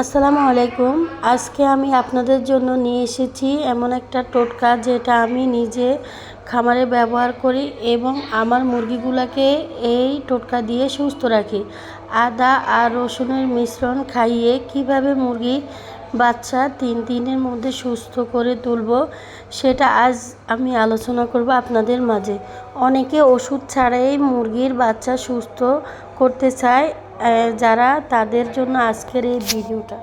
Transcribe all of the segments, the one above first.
আসসালামু আলাইকুম। আজকে আমি আপনাদের জন্য নিয়ে এসেছি এমন একটা টোটকা যেটা আমি নিজে খামারে ব্যবহার করি এবং আমার মুরগিগুলোকে এই টোটকা দিয়ে সুস্থ রাখি। আদা আর রসুনের মিশ্রণ খাইয়ে কীভাবে মুরগি বাচ্চা তিন দিনের মধ্যে সুস্থ করে তুলব, সেটা আজ আমি আলোচনা করব আপনাদের মাঝে। অনেকে ওষুধ ছাড়াই মুরগির বাচ্চা সুস্থ করতে চায় যারা তাদের জন্য আজকের এই ভিডিওটা।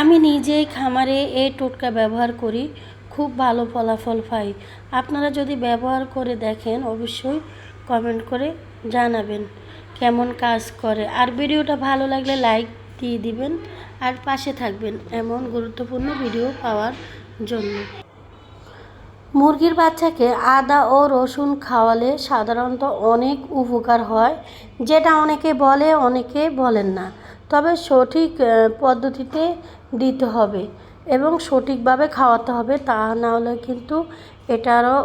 আমি নিজেই খামারে এই টোটকা ব্যবহার করি, খুব ভালো ফলাফল পাই। আপনারা যদি ব্যবহার করে দেখেন, অবশ্যই কমেন্ট করে জানাবেন কেমন কাজ করে। আর ভিডিওটা ভালো লাগলে লাইক দিয়ে দিবেন, আর পাশে থাকবেন এমন গুরুত্বপূর্ণ ভিডিও পাওয়ার জন্য। মুরগির বাচ্চাকে আদা ও রসুন খাওয়ালে সাধারণত অনেক উপকার হয়, যেটা অনেকে বলে, অনেকে বলেন না। তবে সঠিক পদ্ধতিতে দিতে হবে। এবং সঠিকভাবে খাওয়াতে হবে, তা না হলে কিন্তু এটারও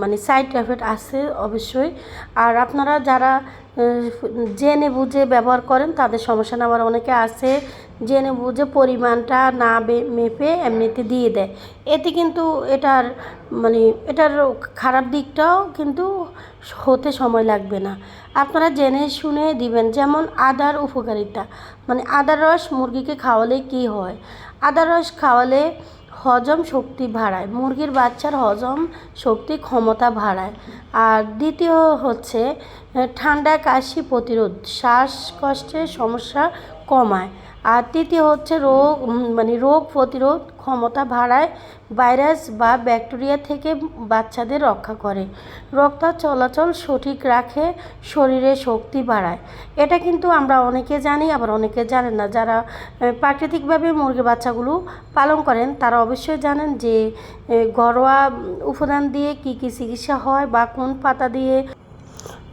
মানে সাইড এফেক্ট আছে অবশ্যই। আর আপনারা যারা জেনে বুঝে ব্যবহার করেন তাদের সমস্যা না আবার অনেকে আছে, জেনে বুঝে পরিমাণটা না মেপে এমনিতে দিয়ে দেয়। এতে কিন্তু এটার মানে এটার খারাপ দিকটাও কিন্তু হতে সময় লাগবে না। আপনারা জেনে শুনে দিবেন, যেমন আদার উপকারিতা। মানে আদার রস মুরগিকে খাওয়ালে কি হয়? আদার রস খাওয়ালে হজম শক্তি বাড়ায়, মুরগির বাচ্চার হজম শক্তি ক্ষমতা বাড়ায়। আর দ্বিতীয় হচ্ছে ঠান্ডা কাশি প্রতিরোধ, শ্বাসকষ্টের সমস্যা কমায়। আর তৃতীয় হচ্ছে রোগ মানে রোগ প্রতিরোধ ক্ষমতা বাড়ায় ভাইরাস বা ব্যাকটেরিয়া থেকে বাচ্চাদের রক্ষা করে। রক্ত চলাচল সঠিক রাখে, শরীরে শক্তি বাড়ায়। এটা কিন্তু আমরা অনেকে জানি, আবার অনেকে জানেন না। যারা প্রাকৃতিকভাবে মুরগির বাচ্চাগুলো পালন করেন, তারা অবশ্যই জানেন যে ঘরোয়া উপাদান দিয়ে কি কি চিকিৎসা হয় বা কোন পাতা দিয়ে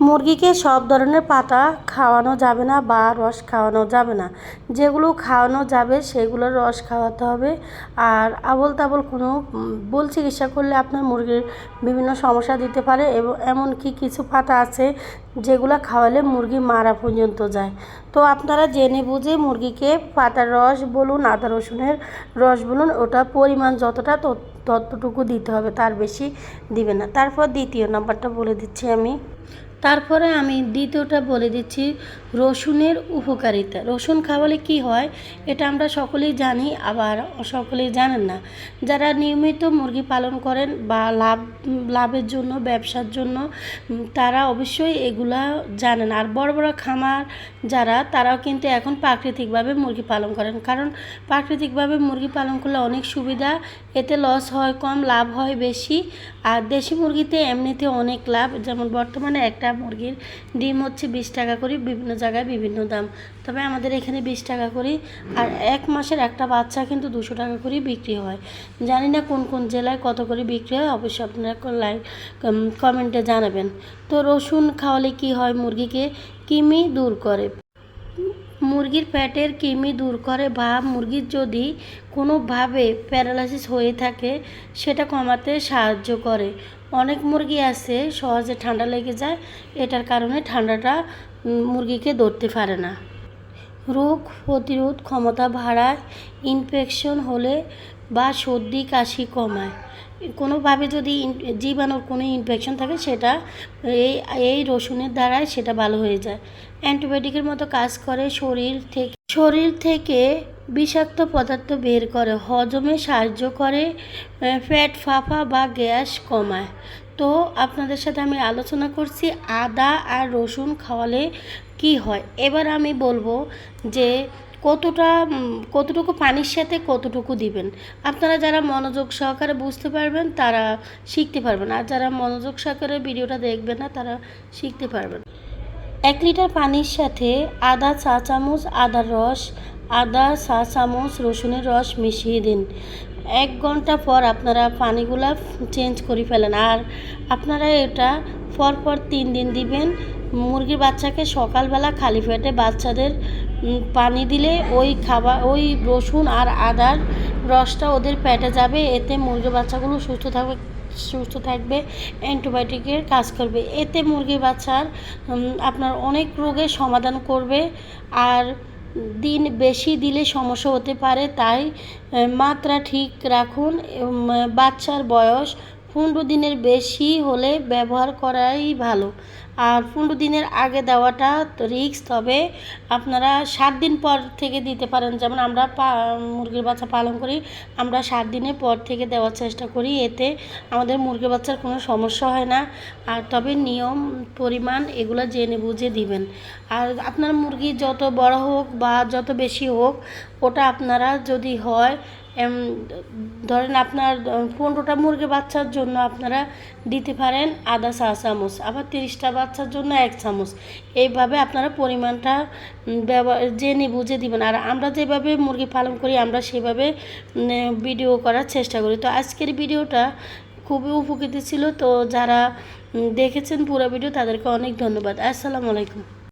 মুরগিকে সব ধরনের পাতা খাওয়ানো যাবে না বা রস খাওয়ানো যাবে না। যেগুলো খাওয়ানো যাবে সেগুলোর রস খাওয়াতে হবে। আর আবল তাবল কোনো ভুল চিকিৎসা করলে আপনার মুরগির বিভিন্ন সমস্যা দিতে পারে এবং এমনকি কিছু পাতা আছে যেগুলো খাওয়ালে মুরগি মারা পর্যন্ত যায়। তো আপনারা জেনে বুঝে মুরগিকে পাতার রস বলুন, আদা রসুনের রস বলুন, ওটা পরিমাণ যতটা তত- ততটুকু দিতে হবে, তার বেশি দিবে না। তারপর দ্বিতীয় নাম্বারটা বলে দিচ্ছি আমি। তারপরে আমি দ্বিতীয়টা বলে দিচ্ছি রসুনের উপকারিতা। রসুন খাওয়ালে কি হয়? এটা আমরা সকলেই জানি, আবার সকলেই জানেন না। যারা নিয়মিত মুরগি পালন করেন বা লাভ, লাভের জন্য, ব্যবসার জন্য তারা অবশ্যই এগুলা জানেন। আর বড় বড় খামার যারা, তারাও কিন্তু এখন প্রাকৃতিকভাবে মুরগি পালন করেন। কারণ প্রাকৃতিকভাবে মুরগি পালন করলে অনেক সুবিধা। এতে লস হয়, কম লাভ হয় বেশি। আর দেশি মুরগিতে এমনিতে অনেক লাভ। যেমন বর্তমানে একটা মুরগির ডিম হচ্ছে বিশ টাকা করে, বিভিন্ন জায়গায় বিভিন্ন দাম। তবে আমাদের এখানে বিশ টাকা করে আর এক মাসের একটা বাচ্চা কিন্তু দুশো টাকা করে বিক্রি হয়। জানি না কোন কোন জেলায় কত করে বিক্রি হয়, অবশ্যই আপনারা লাইক কমেন্টে জানাবেন। তো রসুন খাওয়ালে কি হয় মুরগিকে? কিমি দূর করে। মুরগির পেটের কৃমি দূর করে বা মুরগির যদি কোনোভাবে প্যারালাইসিস হয়ে থাকে, সেটা কমাতে সাহায্য করে। অনেক মুরগি আছে, সহজে ঠান্ডা লেগে যায়, এটার কারণে ঠান্ডাটা মুরগিকে ধরতে পারে না। রোগ প্রতিরোধ ক্ষমতা বাড়ায় ইনফেকশন হলে বা সর্দি, কাশি কমায়। কোনোভাবে যদি জীবাণুর কোনো ইনফেকশন থাকে, সেটা এই এই রসুনের দ্বারাই সেটা ভালো হয়ে যায়। অ্যান্টিবায়োটিকের মতো কাজ করে শরীর থেকে। শরীর থেকে বিষাক্ত পদার্থ বের করে, হজমে সাহায্য করে ফ্যাট, ফাঁপা বা গ্যাস কমায়। তো আপনাদের সাথে আমি আলোচনা করছি আদা আর রসুন খাওয়ালে কি হয়? এবার আমি বলব যে কতটা কতটুকু পানির সাথে কতটুকু দিবেন। আপনারা যারা মনোযোগ সহকারে বুঝতে পারবেন, তারা শিখতে পারবেন। আর যারা মনোযোগ সহকারে ভিডিওটা দেখবেন না, তারা শিখতে পারবেন। এক লিটার পানির সাথে আদা চা চামচ আদার রস, আদা চা চামচ, রসুনের রস মিশিয়ে দিন। এক ঘণ্টা পর আপনারা পানিগুলা চেঞ্জ করে ফেলেন। আর আপনারা এটা পর পর তিন দিন দিবেন। মুরগির বাচ্চাকে সকালবেলা খালি পেটে বাচ্চাদের পানি দিলে ওই খাবার, ওই রসুন আর আদার রসটা ওদের পেটে যাবে। এতে মুরগির বাচ্চাগুলো সুস্থ থাকবে সুস্থ থাকবে অ্যান্টিবায়োটিকের কাজ করবে। এতে মুরগির বাচ্চার আপনার অনেক রোগের সমাধান করবে। আর দিন বেশি দিলে সমস্যা হতে পারে, তাই মাত্রা ঠিক রাখুন বাচ্চার বয়স পনেরো দিনের বেশি হলে ব্যবহার করাই ভালো। আর পনেরো দিনের আগে দেওয়াটা রিস্ক তবে আপনারা সাত দিন পর থেকে দিতে পারেন। যেমন আমরা মুরগির বাচ্চা পালন করি, আমরা সাত দিনের পর থেকে দেওয়ার চেষ্টা করি। এতে আমাদের মুরগির বাচ্চার কোনো সমস্যা হয় না। আর তবে নিয়ম, পরিমাণ এগুলো জেনে বুঝে দিবেন। আর আপনার মুরগি যত বড় হোক বা যত বেশি হোক, ওটা আপনারা যদি হয় ধরেন আপনার পনেরোটা মুরগি বাচ্চার জন্য আপনারা দিতে পারেন আদা, চা, চামচ। আবার তিরিশটা বাচ্চার জন্য এক চামচ। এইভাবে আপনারা পরিমাণটা ব্যবহার জেনে বুঝে দিবেন। আর আমরা যেভাবে মুরগি পালন করি, আমরা সেভাবে ভিডিও করার চেষ্টা করি। তো আজকের ভিডিওটা খুবই উপকৃত ছিল। তো যারা দেখেছেন পুরো ভিডিও তাদেরকে অনেক ধন্যবাদ। আসসালামু আলাইকুম।